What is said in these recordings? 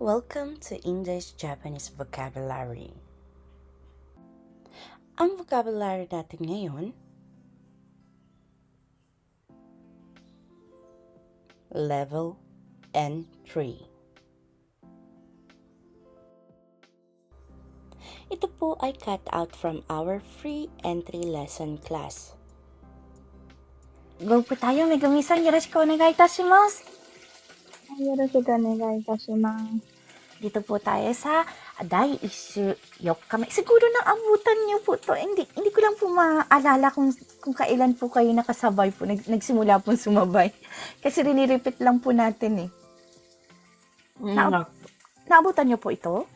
Welcome to English Japanese Vocabulary. Ang vocabulary natin ngayon, level N3. Ito po ay cut out from our free entry lesson class. Go po tayo, Megumi-san. Yoroshiku onegai itashimasu. はいよろしくお願いいたします。 Dito po tayo sa day issue 4日目. Siguro na abutan niyo po to. Hindi, hindi ko lang po maalala kung, kung kailan po kayo nakasabay po. Nag, nagsimula po sumabay. Kasi rinirepit lang po natin eh. Na, naabutan niyo po ito?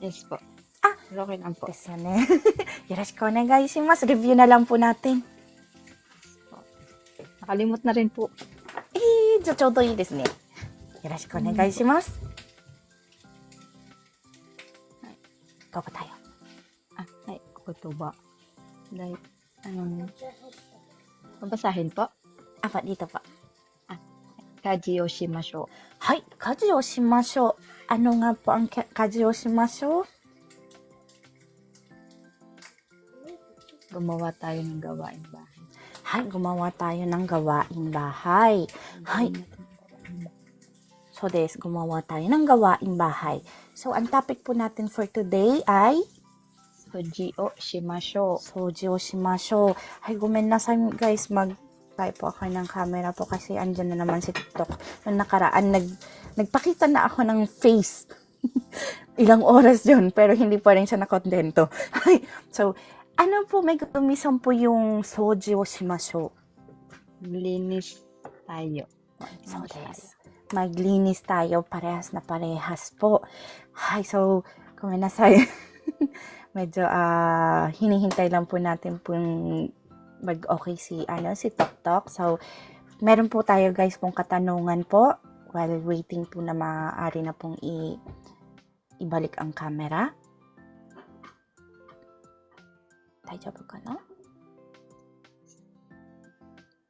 Yes po. Ah! Okay lang po. ですよね。よろしくお願いします。Review na lang po natin. Nakalimot na rin po. Eh, じゃあちょうどいいですね。よろしくお願いします。 Go po tayo. Ah, ay, kutuba. Dahil, ano, babasahin po. Apa, dito po. Kaji o shimashou. はい、家事をしましょう。ano nga po ang ka- 家事をしましょう Gumawa tayo ng gawain bahay. Hay, gumawa tayo ng gawaing bahay. Hay, so des, gumawa tayo ng gawaing bahay. So, ang topic po natin for today ay Soji o shimashou. soji o shimashou. Hay, gumenasay guys, mag tayo po ako ng camera po kasi andyan na naman si TikTok. Noong nakaraan, nag, nagpakita na ako ng face. Ilang oras yun, pero hindi pa rin siya nakontento. So, ano po, may gumisan po yung soji o. Linis tayo. So, des. Maglinis tayo, parehas na parehas po. Hi, so, kuminasay. Medyo, ah, hinihintay lang po natin po mag-okay si, ano, si TokTok. So, meron po tayo guys pong katanungan po while waiting po na maaari na pong i ibalik ang camera. Daijoubu ka na?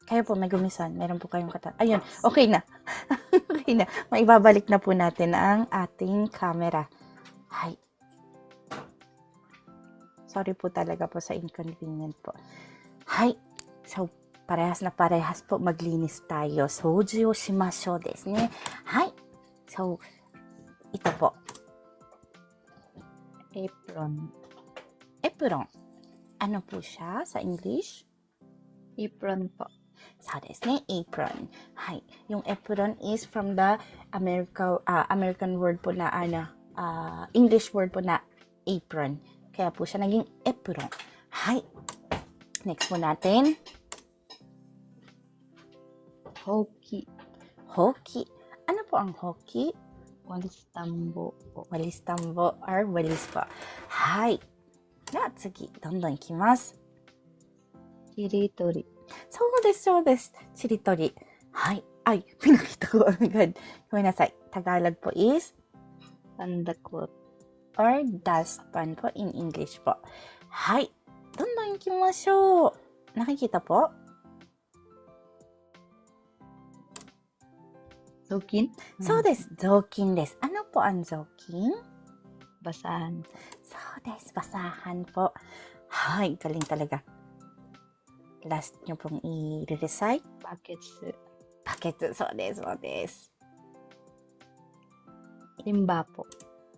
Kayo po, may gumisan. Meron po kayong katan. Ayun, okay na. okay na. Maibabalik na po natin ang ating camera. Hi. Sorry po talaga po sa inconvenient po. Hi. So, parehas na parehas po maglinis tayo. Soji o shimashou desu ne. Hi. So, ito po. Apron. Apron. Ano po siya sa English? Apron po. そうですね、apron. はい。Yung apron is from the America, ah, American word po na, ano, ah, English word po na apron. Kaya po siya naging apron. Hi. Next po natin, Hoki. hoki. Ano po ang hoki? Walis tambo po. Walis tambo or walis po. Hi. では次、どんどんいきます。 Chiritori. そうです、そうです。しりとり。はい。はい。みんな聞いたことない。ごめんなさい。ただいらっぽいです。パンダコ。or does パンダコ in English ぽ。はい。どんどん行きましょう。何聞いたぽ？雑巾？そうです。雑巾です。あのぽあん雑巾？バサーン。そうです。バサーハンぽ。はい。ガリンタレガ。last nyo pong i-recite? Paketsu. Paketsu. So this, so. Timba po.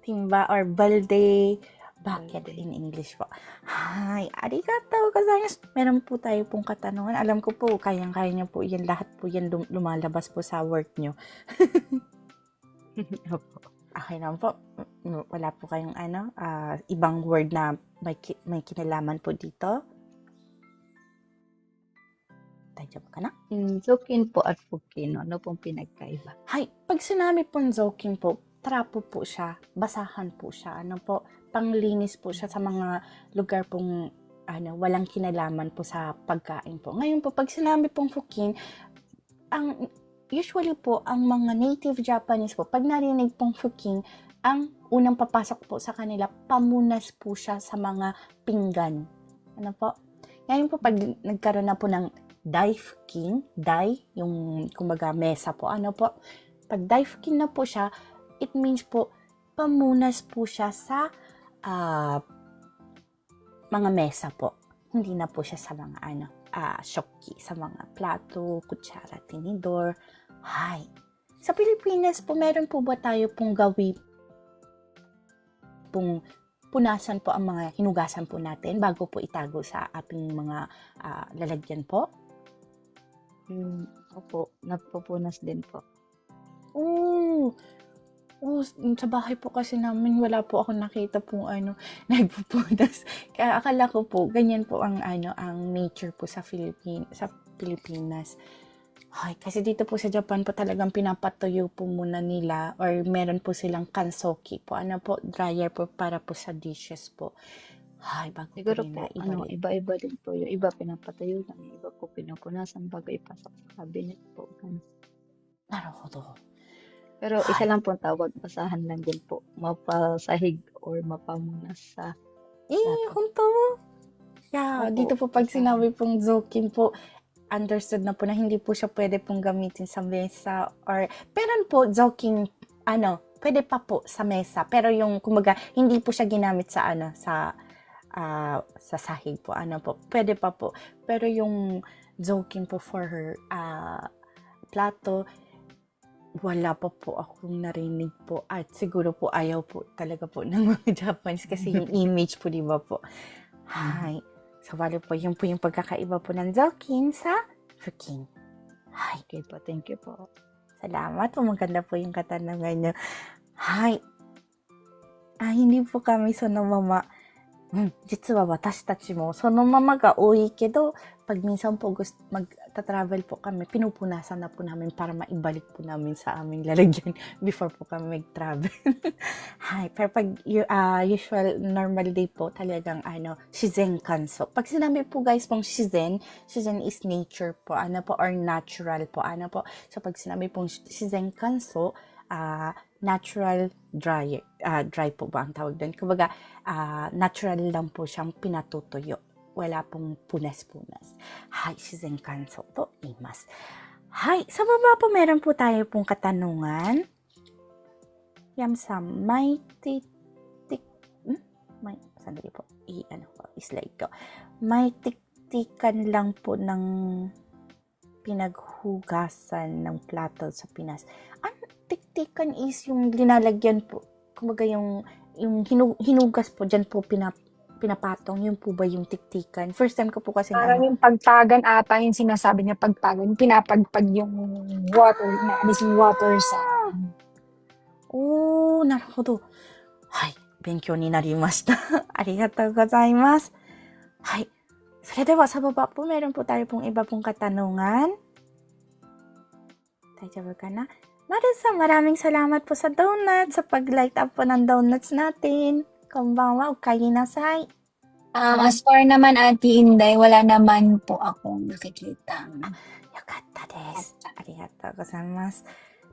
Timba or balde. Bakit balde. in English po? Hi, arigato gozaimasu. Meron po tayo pong katanungan. Alam ko po, kayang-kaya niyo po yan. Lahat po yan lumalabas po sa work niyo. Opo. okay lang po. Wala po kayong ano, uh, ibang word na may, ki- may kinalaman po dito. Daijoubu ka na? Yung Sukin po at Fukin. Ano pong pinagkaiba? Hay, pag sinabi pong zoking po, trapo po siya, basahan po siya, ano po, panglinis po siya sa mga lugar pong ano, walang kinalaman po sa pagkain po. Ngayon po, pag sinabi pong fukin, ang usually po, ang mga native Japanese po, pag narinig pong fukin, ang unang papasok po sa kanila, pamunas po siya sa mga pinggan. Ano po? Ngayon po, pag nagkaroon na po ng daifukin, dai, yung kumbaga mesa po, ano po, pag daifukin na po siya, it means po, pamunas po siya sa ah, mga mesa po. Hindi na po siya sa mga ano, ah, shoki, sa mga plato, kutsara, tinidor. Hay. Sa Pilipinas po, meron po ba tayo pong gawi pong punasan po ang mga hinugasan po natin bago po itago sa ating mga ah, lalagyan po? Yung, opo, nagpupunas din po. Oo. Oh, sa bahay po kasi namin wala po ako nakita pong ano nagpupunas. Kaya akala ko po ganyan po ang ano ang nature po sa Philippine sa Pilipinas. Ay, kasi dito po sa Japan po talagang pinapatuyo po muna nila or meron po silang kansoki po. Ano po, dryer po para po sa dishes po. Ay, bago Siguro po nila ano, iba-iba din po. Yung iba pinapatayo lang, yung iba po pinupunasan bago ipasok sa cabinet po. Ganun. Naruhodo. Pero isa lang po ang tawag, basahan lang din po. Mapasahig or mapamunas sa Eh, Dapat. honto. Yeah, Opo, dito po pag sinabi pong zokin po, understood na po na hindi po siya pwede pong gamitin sa mesa or pero po zoking ano, pwede pa po sa mesa pero yung kumbaga hindi po siya ginamit sa ano sa ah, sa sahig po ano po pwede pa po pero yung zoking po for her ah, plato wala pa po akong narinig po at siguro po ayaw po talaga po ng mga Japanese kasi yung image po di ba po Hi. So, bali po, yun po yung pagkakaiba po ng Zokin sa Fukin. Hi. Okay po, thank you po. Salamat po. Maganda po yung katanungan nyo. Hi. Ah, hindi po kami sonomama. Hmm, 実は私たちもそのままが多いけど、pag minsan po gusto mag-travel po kami, pinupunasan na po namin para maibalik po namin sa aming lalagyan before po kami mag-travel. Hi, pero pag yu- ah, usual normal day po talagang ano, shizen kanso. Pag sinabi po guys pong shizen, shizen is nature po, ano po, or natural po, ano po. So pag sinabi pong shizen kanso, ah, natural dry, ah, dry po ba ang tawag doon? Kumbaga, ah, natural lang po siyang pinatutuyo. Wala pong punas-punas. Hai, shizen kanso to imas. Hai, sa baba po meron po tayo pong katanungan. Yam-san, may titik... Hmm? May, sandali po. I, ano ko, slide ko. May tiktikan lang po ng pinaghugasan ng plato sa Pinas. Ang tiktikan is yung linalagyan po. Kumbaga yung, yung hinu- hinugas po, dyan po pinap, pinapatong. Yun po ba yung tiktikan? First time ko po kasi Parang yung pagpagan ata yung sinasabi niya pagpagan. Yung pinapagpag yung water, naalis yung water sa... おー、なるほど。はい。勉強になりました。ありがとうございます。はい。それではsa baba po, meron po tayo pong iba pong katanungan. Tayo ka na? Marisa, maraming salamat po sa donut, sa pag-light up po ng donuts natin. Kumbawa, o kayo na say. Um, as far naman, Ate Inday, wala naman po akong nakikita. Ah, yakatta des. Arigatou gozaimasu.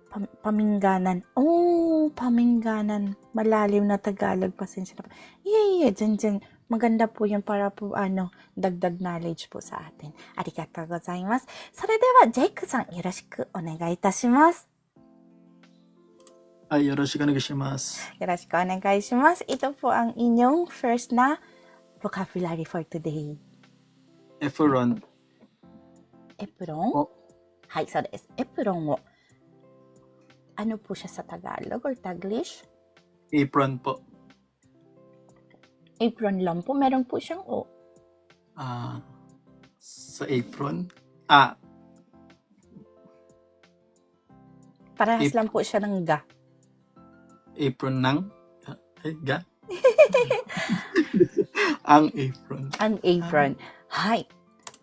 Pam- paminganan. Oh, paminganan. Malalim na Tagalog. Pasensya na po. Yeah, yeah, dyan, dyan. Maganda po yan para po, ano, dagdag knowledge po sa atin. Arigatou gozaimasu. Sore dewa, Jake-san, yoroshiku onegai itashimasu. は、ジェイクさん、よろしくお願いいたします。はい、よろしくお願いします。よろしくお願いします。Ito po ang inyong first na vocabulary for today. エプロン、エプロンおはい、そうです。エプロンを。ano po siya sa Tagalog or Taglish? エプロンpo. Apron lang po. Meron po siyang O. Ah, sa apron. Ah, Parehas Ap- lang po siya ng ga. apron ng ay, ga? Ang apron. Ang apron. Hi.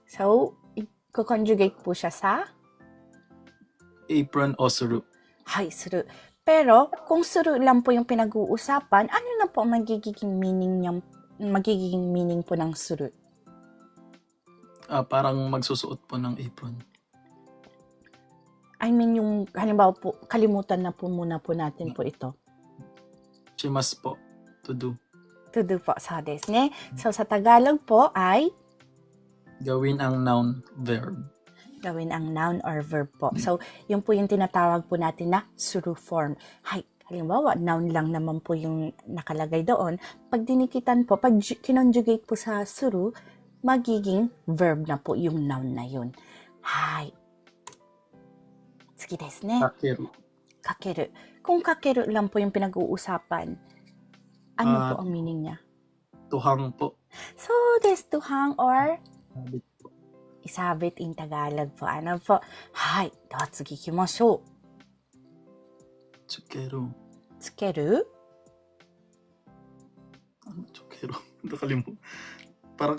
So, i-conjugate po siya sa Apron o suru. hi, suru. Pero, kung suru lang po yung pinag-uusapan, ano na po ang magiging meaning niyang magiging meaning po ng suru? Ah, parang magsusuot po ng apron. I mean, yung, halimbawa po, kalimutan na po muna po natin po ito. Shimas po. To do. To do po. So, des, ne? So, sa Tagalog po ay Gawin ang noun verb. gawin ang noun or verb po. So, yun po yung tinatawag po natin na suru form. Hay, halimbawa, noun lang naman po yung nakalagay doon. Pag dinikitan po, pag ju- kinonjugate po sa suru, magiging verb na po yung noun na yun. Hai. Sige desu ne. かける。かける。 kung kakero lang po yung pinag-uusapan, ano Ah. po ang meaning niya? Tuhang po. So, this tuhang or Sabi po. isabit in Tagalog po. Ano po? Hi, datsu kikimashou. Tsukero. Tsukeru? Tsukeru? Ano tsukero? Nakalimutan. Parang,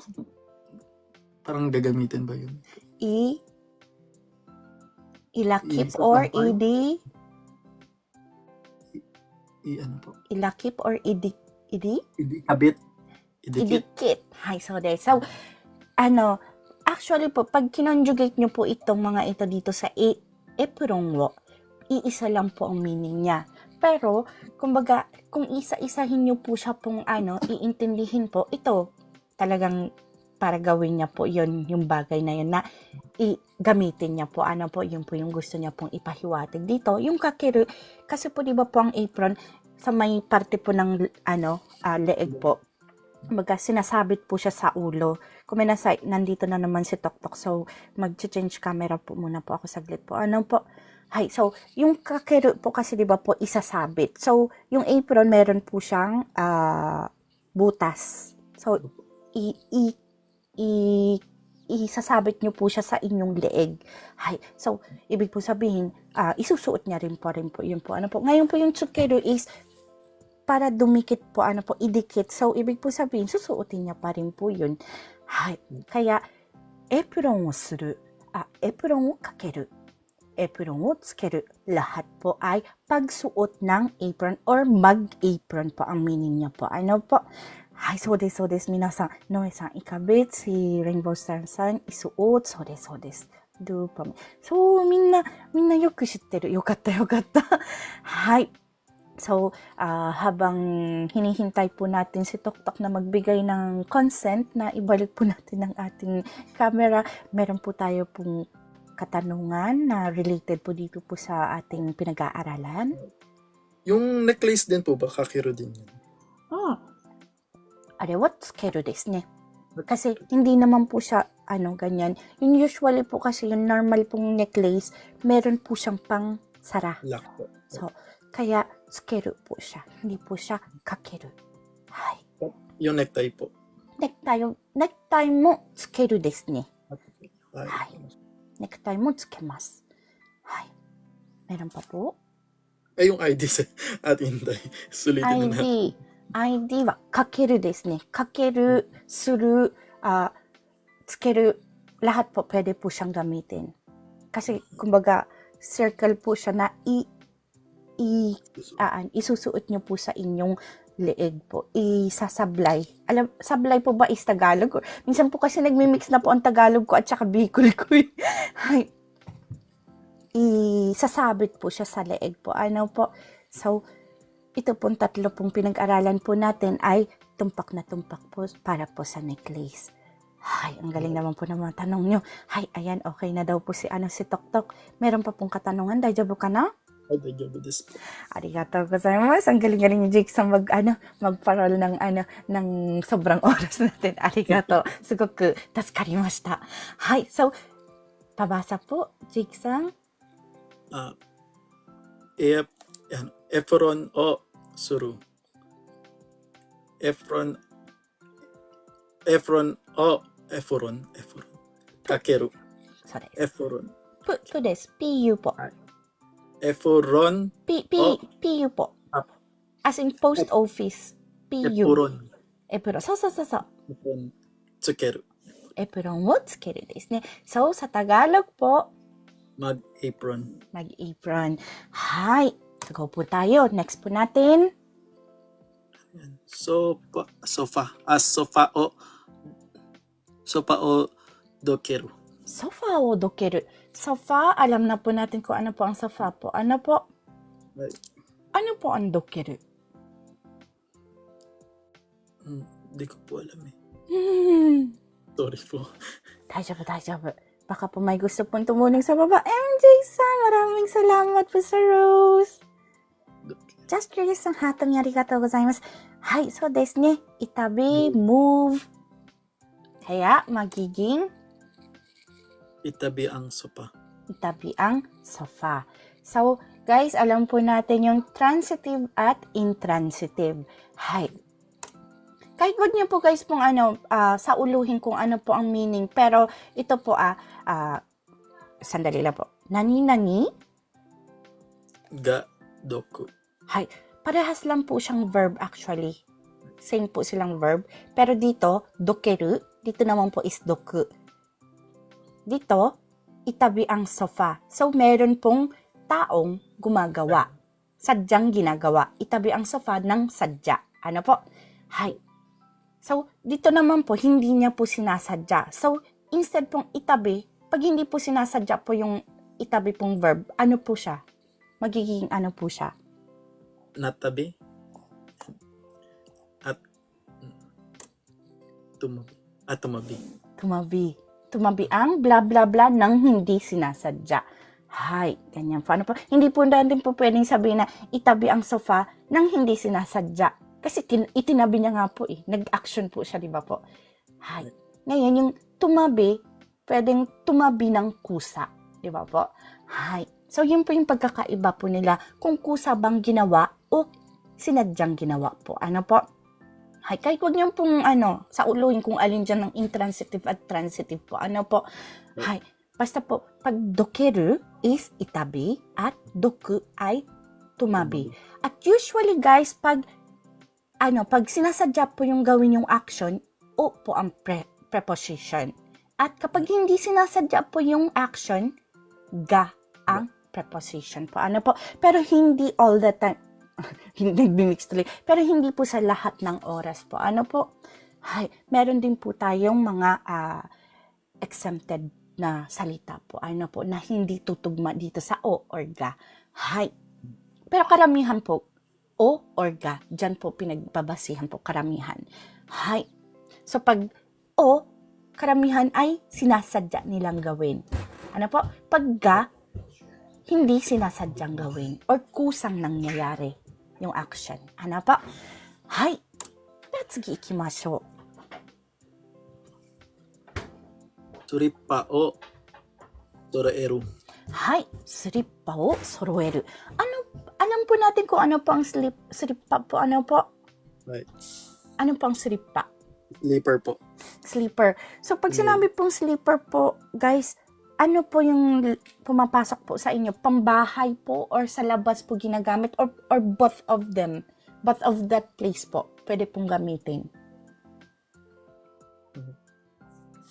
parang gagamitin ba yun? I ilakip Yes, or i I, ano po? ilakip or idi idi Idi, kabit. Idikit. idikit. Hi, so there. So, ano, actually po, pag kinonjugate nyo po itong mga ito dito sa e epron wo, iisa lang po ang meaning niya. Pero, kumbaga, kung isa-isahin nyo po siya pong ano, iintindihin po, ito, talagang para gawin niya po yon yung bagay na yun na gamitin niya po ano po yun po yung gusto niya pong ipahiwatig dito yung kakeru kasi po di ba po ang apron sa may parte po ng ano ah, leeg po Kumbaga, sinasabit po siya sa ulo. Kuminasay, nandito na naman si Toktok. So, mag-change camera po muna po ako saglit po. Ano po? Hi, so, yung kakeru po kasi di ba po isasabit. So, yung apron, meron po siyang ah, butas. So, i, i, i, isasabit nyo po siya sa inyong leeg. Hi, so, ibig po sabihin, ah, isusuot niya rin po rin po. Yun po. Ano po? Ngayon po yung tsukeru is para dumikit po, ano po, idikit. So, ibig po sabihin, susuotin niya pa rin po yun. Hai. Kaya, apron o suru, ah, apron o kakeru, apron o tsukeru, lahat po ay pagsuot ng apron or mag-apron po ang meaning niya po. Ano po? Hai, so des, so des. Minasan, Noe-san, ikabit, si Rainbow Star-san, isuot, so des, so des. Do po. So, みんな、みんなよく知ってる。よかった、よかった。はい。So, ah, habang hinihintay po natin si Toktok na magbigay ng consent na ibalik po natin ang ating camera, meron po tayo pong katanungan na related po dito po sa ating pinag-aaralan. Yung necklace din po ba? Kakiro din yun. Hmm. Are what scale desu ne. Kasi hindi naman po siya ano ganyan. Yung usually po kasi yung normal pong necklace, meron po siyang pang sara. Lock po. So, kaya tsukeru po siya. Hindi po siya kakeru. Hai. Yung necktie po. necktie, necktie mo tsukeru desu ne. Ay. Necktie mo tsukemasu. Hai. Meron pa po. Ay, yung ID sa at Inday. Sulitin na natin. ID。ID はかけるですね。かける、する、ah, つける、lahat po pwede po siyang gamitin. Kasi, kumbaga, circle po siya na i, i, aan, isusuot niyo po sa inyong leeg po. Isasablay. Alam, sablay po ba is Tagalog? Or, minsan po kasi nagmi-mix na po ang Tagalog ko at saka Bicol ko. eh. Ay, isasabit po siya sa leeg po. Ano po? So, ito pong tatlo pong pinag-aralan po natin ay tumpak na tumpak po para po sa necklace. Ay, ang galing naman po ng mga tanong nyo. Ay, ayan, okay na daw po si, ano, si Toktok. Meron pa pong katanungan. Daijabo ka na? Ay, dajobo desu po. Arigatou gozaimasu. Ang galing-galing ni Jake sa mag, ano, magparol ng, ano, ng sobrang oras natin. Arigato. Sugoku tatsukarimashita. Hay, so, pabasa po, Jake-san. Ah, e, ano, apron o suruh Efron Efron をエフォロンエフォロンかけるそうですエフォロンププです PU ポ、はい、エフォロン P. P PU ポ as in post office. PU エプロンエプロンそうそうそうそうエプロンつけるエプロンをつけるですね so sa Tagalog po mag apron. Mag apron. はい Go po tayo. Next po natin. Sopa, sofa, ah, sofa o, sofa o dokeru. Sofa o dokeru. Sofa, alam na po natin kung ano po ang sofa po. Ano po? Ano po ang dokeru? Hmm, Hindi ko po alam eh. Hmm. Sorry po. Daijab, daijab. Baka po may gusto pong tumulong sa baba. MJ-san, maraming salamat po sa Rose. Dokeru. just curious さん、ハートにありがとうございます。はい、そうですね。itabi, move. Kaya, magiging Itabi ang sopa. itabi ang sofa. So, guys, alam po natin yung transitive at intransitive. Hay. Kahit wag niyo po guys pong ano, ah, sauluhin kung ano po ang meaning. Pero ito po ah, ah, sandali lang po. Nani nani? Ga doku. Hay. Parehas lang po siyang verb actually. Same po silang verb. Pero dito, dokeru. Dito naman po is doku. Dito, itabi ang sofa. So, meron pong taong gumagawa. Sadyang ginagawa. Itabi ang sofa ng sadya. Ano po? Hay. So, dito naman po, hindi niya po sinasadya. So, instead pong itabi, pag hindi po sinasadya po yung itabi pong verb, ano po siya? Magiging ano po siya? Natabi. At tumabi. At tumabi. tumabi. Tumabi ang bla bla bla nang hindi sinasadya. Hay, ganyan po. Ano po? Hindi po natin po pwedeng sabihin na itabi ang sofa nang hindi sinasadya. Kasi tin- itinabi niya nga po eh. Nag-action po siya, di ba po? Hay. Ngayon, yung tumabi, pwedeng tumabi ng kusa. Di ba po? Hay. So, yun po yung pagkakaiba po nila kung kusa bang ginawa o sinadyang ginawa po. Ano po? Hay, kahit huwag niyo pong ano, sa uluhin kung alin dyan ng intransitive at transitive po. Ano po? Hay, basta po, pag dokeru is itabi at doku ay tumabi. At usually guys, pag ano, pag sinasadya po yung gawin yung action, o po ang pre- preposition. At kapag hindi sinasadya po yung action, ga ang preposition po. Ano po? Pero hindi all the time. nagbi-mix tuloy. Pero hindi po sa lahat ng oras po. Ano po? Hay, meron din po tayong mga ah, exempted na salita po. Ano po? Na hindi tutugma dito sa o or ga. Hay. Pero karamihan po, o or ga. Diyan po pinagbabasihan po karamihan. Hay. So pag o, karamihan ay sinasadya nilang gawin. Ano po? Pag ga, hindi sinasadyang gawin or kusang nangyayari yung action. Ano po? Hay. では次行きましょう。 Suripa o Toraeru. はい。スリッパを揃える。Ano, alam po natin kung ano po ang slip, slippa po. Ano po? Right. Ano po ang slippa? Sleeper po. Sleeper. So, pag Mm. sinabi pong sleeper po, guys, ano po yung pumapasok po sa inyo? Pambahay po or sa labas po ginagamit or, or both of them? Both of that place po. Pwede pong gamitin.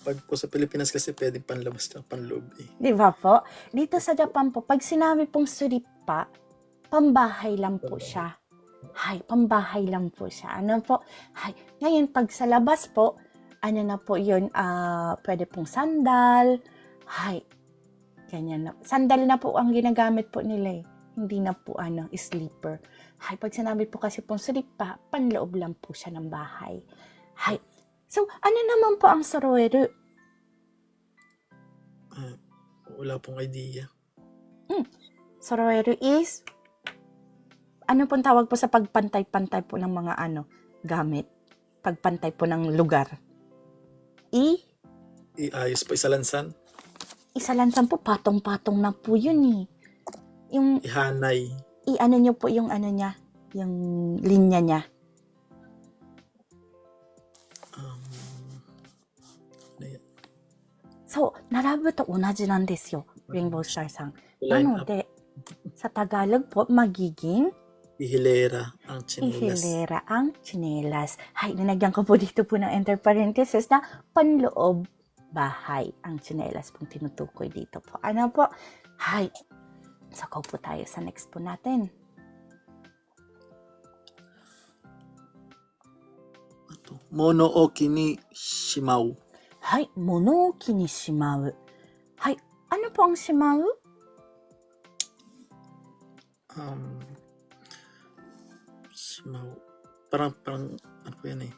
Pag po sa Pilipinas kasi pwedeng panlabas at panloob eh. Di ba po? Dito sa Japan po, pag sinabi pong suripa, pambahay lang po siya. Hay, pambahay lang po siya. Ano po? Hay. Ngayon, pag sa labas po, ano na po yun, ah, pwede pong sandal. Hay. Ganyan na. Sandal na po ang ginagamit po nila eh. Hindi na po ano, sleeper. Hay, pag sinabi po kasi pong suripa, panloob lang po siya ng bahay. Hay. So, ano naman po ang soroeru? Ah, wala pong idea. Soroero is, ano pong tawag po sa pagpantay-pantay po ng mga ano, gamit? Pagpantay po ng lugar. I, Iayos po isalansan isalansan po, patong-patong na po yun eh. Yung, Ihanay. i, ano nyo po yung ano niya, yung linya niya. Um, ano yan? So, narabu to 同じなんですよ、Rainbow Star さん。な Line の up. で、sa Tagalog po, magiging Ihilera ang chinelas. ihilera ang chinelas. Hay, ninagyan ko po dito po ng enter parenthesis na panloob bahay ang chinelas pong tinutukoy dito po. Ano po? Hay. So, go po tayo sa next po natin. Mono o kini shimau. Hay, mono o kinishimaw. Hay, ano po ang shimaw? Um, shimau. Parang, parang, ano po yan eh.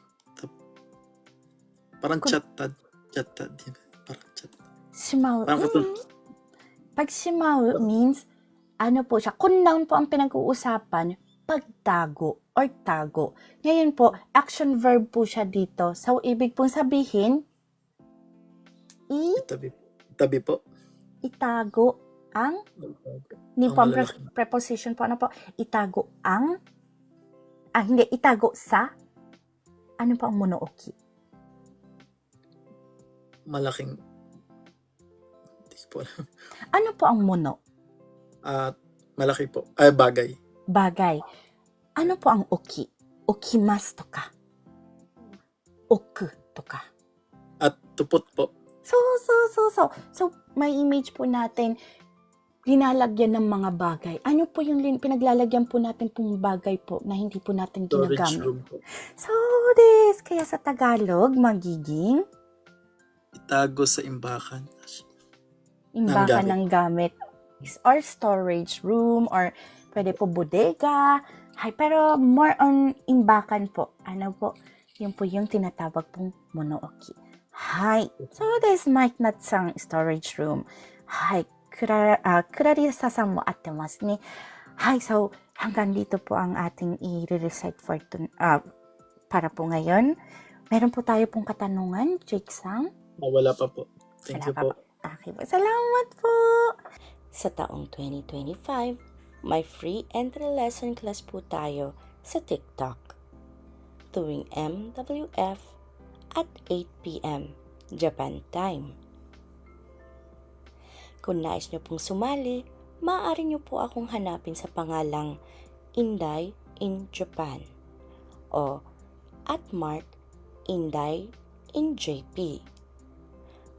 Parang Kun- chatad. Yan. Parang chat. Shimaw. Parang katul- Mm. Pag shimaw means, ano po siya, kung noun po ang pinag-uusapan, pagtago or tago. Ngayon po, action verb po siya dito. So, ibig pong sabihin, i Itabi. Itabi po. itago ang ni Ang po ang pre- preposition po ano po itago ang ah hindi itago sa ano po ang monooki Malaking. Hindi ko po alam. ano po ang mono Ah, malaki po. Ay, bagay. bagay ano po ang oki okimasu to ka oku to ka At tupot po. so so so so so may image po natin linalagyan ng mga bagay ano po yung lin- pinaglalagyan po natin pong bagay po na hindi po natin Storage ginagamit room po. So, this. Kaya sa Tagalog, magiging Itago sa imbakan. imbakan gamit. ng gamit or storage room or pwede po bodega. Hay, pero more on imbakan po. Ano po? Yun po yung tinatawag pong monooki. Hay. So, this might not sang storage room. Hay. Kura, uh, kurarisa-san mo atemasu ni. Hay. So, hanggang dito po ang ating i-recite for tun- ah, para po ngayon. Meron po tayo pong katanungan, Jake-san. Ah, wala pa po. Thank Wala you pa po. Okay po. Salamat po! Sa taong 2025, may free entry lesson class po tayo sa TikTok. Tuwing MWF at 8pm Japan time. Kung nais nyo pong sumali, maaari nyo po akong hanapin sa pangalang Inday in Japan o at Mark Inday in JP.